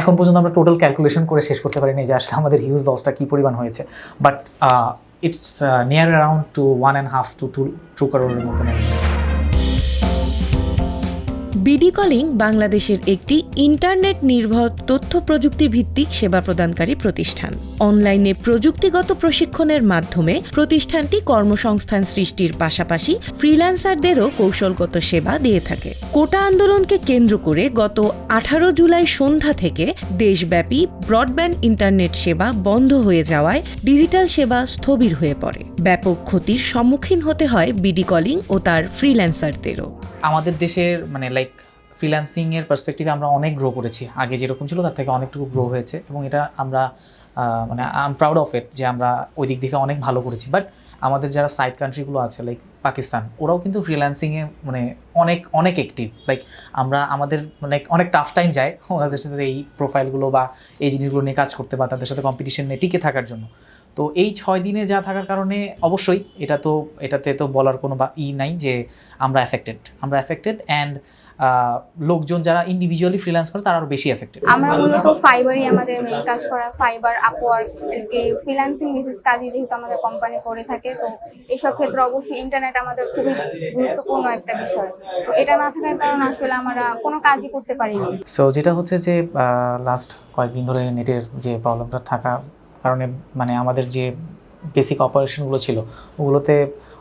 এখন পর্যন্ত আমরা টোটাল ক্যালকুলেশন করে শেষ করতে পারিনি যে আসলে আমাদের হিউজ লসটা কী পরিমাণ হয়েছে। But it's near around two one and half two two two করোড়ের মতন বিডি কলিং বাংলাদেশের একটি ইন্টারনেট নির্ভর তথ্য প্রযুক্তি ভিত্তিক সেবা প্রদানকারী প্রতিষ্ঠান। অনলাইনে প্রযুক্তিগত প্রশিক্ষণের মাধ্যমে প্রতিষ্ঠানটি কর্মসংস্থান সৃষ্টির পাশাপাশি ফ্রিল্যান্সারদেরও কৌশলগত সেবা দিয়ে থাকে। কোটা আন্দোলনকে কেন্দ্র করে গত আঠারো জুলাই সন্ধ্যা থেকে দেশব্যাপী ব্রডব্যান্ড ইন্টারনেট সেবা বন্ধ হয়ে যাওয়ায় ডিজিটাল সেবা স্থবির হয়ে পড়ে। ব্যাপক ক্ষতির সম্মুখীন হতে হয় বিডি কলিং ও তার ফ্রিল্যান্সারদেরও। আমাদের দেশের মানে লাইক ফ্রিল্যান্সিং এর পার্সপেক্টিভে আমরা অনেক গ্রো করেছি। আগে যেরকম ছিল, তার থেকে অনেকটুকু গ্রো হয়েছে এবং এটা আমরা মানে I am proud of it যে আমরা ওই দিক থেকে অনেক ভালো করেছি। বাট আমাদের যারা সাইড কান্ট্রিগুলো আছে লাইক পাকিস্তান ওরাও কিন্তু ফ্রিল্যান্সিংয়ে মানে অনেক অনেক অ্যাক্টিভ লাইক আমরা, আমাদের মানে অনেক টাফ টাইম যায় ওনাদের সাথে এই প্রোফাইলগুলো বা এই জিনিসগুলো নিয়ে কাজ করতে বা তাদের সাথে কম্পিটিশন নিয়ে টিকে থাকার জন্য। তো এই ছয় দিনে যা থাকার কারণে অবশ্যই এটা তো এটাতে তো বলার কোনো বা ই নাই যে আমরা অ্যাফেক্টেড আমরা অ্যাফেক্টেড অ্যান্ড লোকজন যারা ইন্ডিভিজুয়ালি ফ্রিল্যান্স করে তারা আরও বেশি অ্যাফেক্টেড আমরা মূলত ফাইবারই আমাদের মেইন কাজ করা ফাইবার আপওয়ার্ক এই ফ্রিল্যান্সিং বিশেষ কাজই যেহেতু আমাদের কোম্পানি করে থাকে তো এইসব ক্ষেত্রে অবশ্যই ইন্টারনেট আমাদের খুবই গুরুত্বপূর্ণ একটা বিষয়। তো এটা না থাকার কারণে আসলে আমরা কোনো কাজই করতে পারিনি। সো যেটা হচ্ছে যে লাস্ট কয়েকদিন ধরে নেটের যে প্রবলেমটা থাকা কারণে মানে আমাদের যে বেসিক অপারেশনগুলো ছিল, ওগুলোতে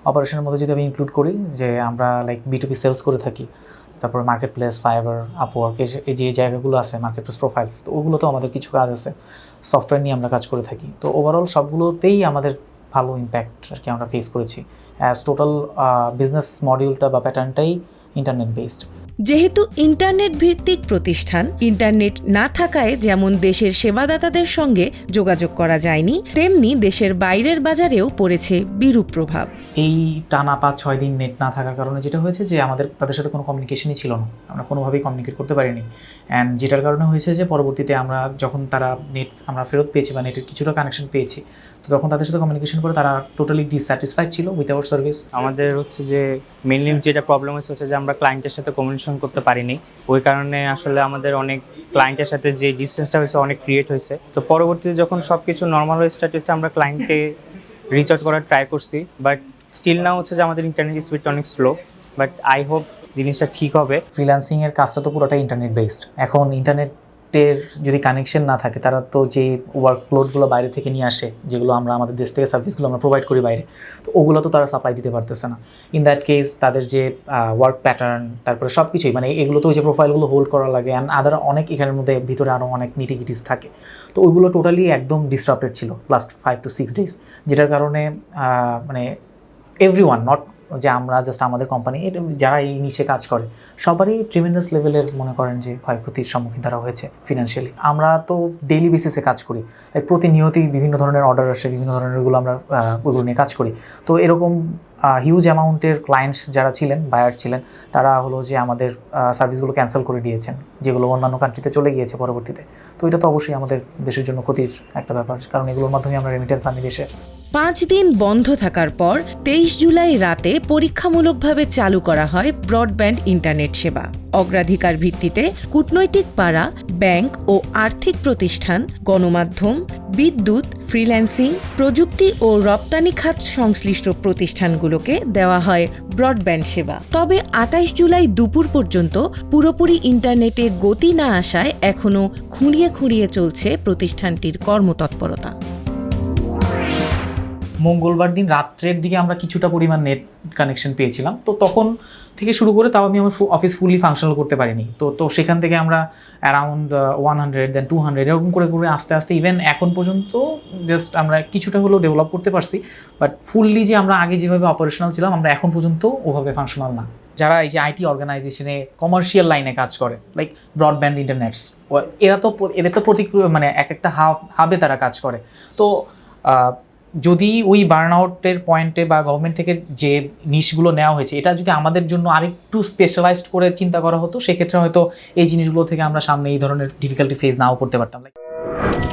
অপারেশনের মধ্যে যদি আমি ইনক্লুড করি যে আমরা লাইক বিটুপি সেলস করে থাকি, তারপর মার্কেট প্লেস ফাইবার আপওয়ার্ক এই যে জায়গাগুলো আছে মার্কেট প্লেস প্রোফাইলস তো ওগুলোতেও আমাদের কিছু কাজ আছে। সফটওয়্যার নিয়ে আমরা কাজ করে থাকি। তো ওভারঅল সবগুলোতেই আমাদের ভালো ইম্প্যাক্ট আর কি আমরা ফেস করেছি। অ্যাজ টোটাল বিজনেস মডিউলটা বা প্যাটার্নটাই ইন্টারনেট বেসড যেহেতু ইন্টারনেট ভিত্তিক প্রতিষ্ঠান, ইন্টারনেট না থাকায় যেমন দেশের সেবাদাতাদের সঙ্গে যোগাযোগ করা যায়নি, তেমনি দেশের বাইরের বাজারেও পড়েছে বিরূপ প্রভাব। এই টানা পাঁচ, ছয় দিন নেট না থাকার কারণে যেটা হয়েছে যে আমাদের, তাদের সাথে কোনো কমিউনিকেশনই ছিল না। আমরা কোনোভাবেই কমিউনিকেট করতে পারিনি। অ্যান্ড যেটার কারণে হয়েছে যে পরবর্তীতে আমরা যখন তারা নেট আমরা ফেরত পেয়েছি বা নেটের কিছুটা কানেকশন পেয়েছি, তো তখন তাদের সাথে কমিউনিকেশন করে তারা টোটালি ডিসস্যাটিসফাইড ছিল উইথ আওয়ার সার্ভিস আমাদের হচ্ছে যে মেনলি যেটা প্রবলেম হচ্ছে হচ্ছে যে আমরা ক্লায়েন্টের সাথে কমিউনিকেশন করতে পারিনি। ওই কারণে আসলে আমাদের অনেক ক্লায়েন্টের সাথে যে ডিস্টেন্সটা হয়েছে অনেক ক্রিয়েট হয়েছে। তো পরবর্তীতে যখন সব কিছু নর্মাল হয়ে স্টার্ট হয়েছে, আমরা ক্লায়েন্টকে রিচ আউট করার ট্রাই করছি। বাট স্টিল না হচ্ছে যে আমাদের ইন্টারনেট স্পিডটা অনেক স্লো বাট আই হোপ জিনিসটা ঠিক হবে। ফ্রিল্যান্সিংয়ের কাজটা তো পুরোটাই ইন্টারনেট বেসড এখন ইন্টারনেটের যদি কানেকশন না থাকে, তারা তো যে ওয়ার্কলোডগুলো বাইরে থেকে নিয়ে আসে, যেগুলো আমরা আমাদের দেশ থেকে সার্ভিসগুলো আমরা প্রোভাইড করি বাইরে, তো ওগুলো তো তারা সাপ্লাই দিতে পারতেছে না। ইন দ্যাট কেস তাদের যে ওয়ার্ক প্যাটার্ন তারপরে সব কিছুই মানে এগুলো তো ওই যে প্রোফাইলগুলো হোল্ড করা লাগে অ্যান্ড আদার অনেক এখানের মধ্যে, ভিতরে আরও অনেক নিটিগিটিস থাকে। তো ওইগুলো টোটালি একদম ডিস্টার্বেড ছিল last five two six days যেটার কারণে মানে এভরি ওয়ান নট যে আমরা জাস্ট আমাদের কোম্পানি যারা এই নিচে কাজ করে, সবারই ট্রিমেন্ডাস লেভেলের মনে করেন যে ক্ষয়ক্ষতির সম্মুখীন তারা হয়েছে ফিনান্সিয়ালি আমরা তো ডেইলি বেসিসে কাজ করি প্রতিনিয়তই বিভিন্ন ধরনের অর্ডার আসে, বিভিন্ন ধরনের ধরনেরগুলো আমরা ওগুলো ওইগুলো নিয়ে কাজ করি। তো এরকম হিউজ অ্যামাউন্টের ক্লায়েন্টস যারা ছিলেন বায়ার ছিলেন, তারা হলো যে আমাদের সার্ভিসগুলো ক্যান্সেল করে দিয়েছেন, যেগুলো অন্যান্য কান্ট্রিতে চলে গিয়েছে পরবর্তীতে। তো এটা তো অবশ্যই আমাদের দেশের জন্য ক্ষতির একটা ব্যাপার, কারণ এগুলোর মাধ্যমে আমরা রেমিটেন্স আনি দেশে। পাঁচ দিন বন্ধ থাকার পর তেইশ জুলাই রাতে পরীক্ষামূলকভাবে চালু করা হয় ব্রডব্যান্ড ইন্টারনেট সেবা। অগ্রাধিকার ভিত্তিতে কূটনৈতিক পাড়া ব্যাংক ও আর্থিক প্রতিষ্ঠান, গণমাধ্যম, বিদ্যুৎ, ফ্রিল্যান্সিং, প্রযুক্তি ও রপ্তানি খাত সংশ্লিষ্ট প্রতিষ্ঠানগুলোকে দেওয়া হয় ব্রডব্যান্ড সেবা। তবে আটাইশ জুলাই দুপুর পর্যন্ত পুরোপুরি ইন্টারনেটে গতি না আসায় এখনও খুঁড়িয়ে খুঁড়িয়ে চলছে প্রতিষ্ঠানটির কর্মতৎপরতা। মঙ্গলবার দিন রাত্রের দিকে আমরা কিছুটা পরিমাণ নেট কানেকশন পেয়েছিলাম। তো তখন থেকে শুরু করে তাও আমি আমার অফিস ফুললি ফাংশনাল করতে পারিনি। তো তো সেখান থেকে আমরা around one hundred then two hundred এরকম করে করে আস্তে আস্তে ইভেন এখন পর্যন্ত জাস্ট আমরা কিছুটা হলেও ডেভেলপ করতে পারছি। বাট ফুললি যে আমরা আগে যেভাবে অপারেশনাল ছিলাম, আমরা এখন পর্যন্ত ওভাবে ফাংশনাল না। যারা এই যে আইটি অর্গানাইজেশনে কমার্শিয়াল লাইনে কাজ করে লাইক ব্রডব্যান্ড ইন্টারনেটস এরা তো, এদের তো প্রতি মানে এক একটা হাব, হাবে তারা কাজ করে। তো যদি ওই বার্ন আউটের পয়েন্টে বা গভর্নমেন্ট থেকে যে নিশগুলো নেওয়া হয়েছে এটা যদি আমাদের জন্য আরেকটু স্পেশালাইজড করে চিন্তা করা হতো সেক্ষেত্রে হয়তো এই জিনিসগুলো থেকে আমরা সামনে এই ধরনের ডিফিকাল্টি ফেস নাও করতে পারতাম। Like,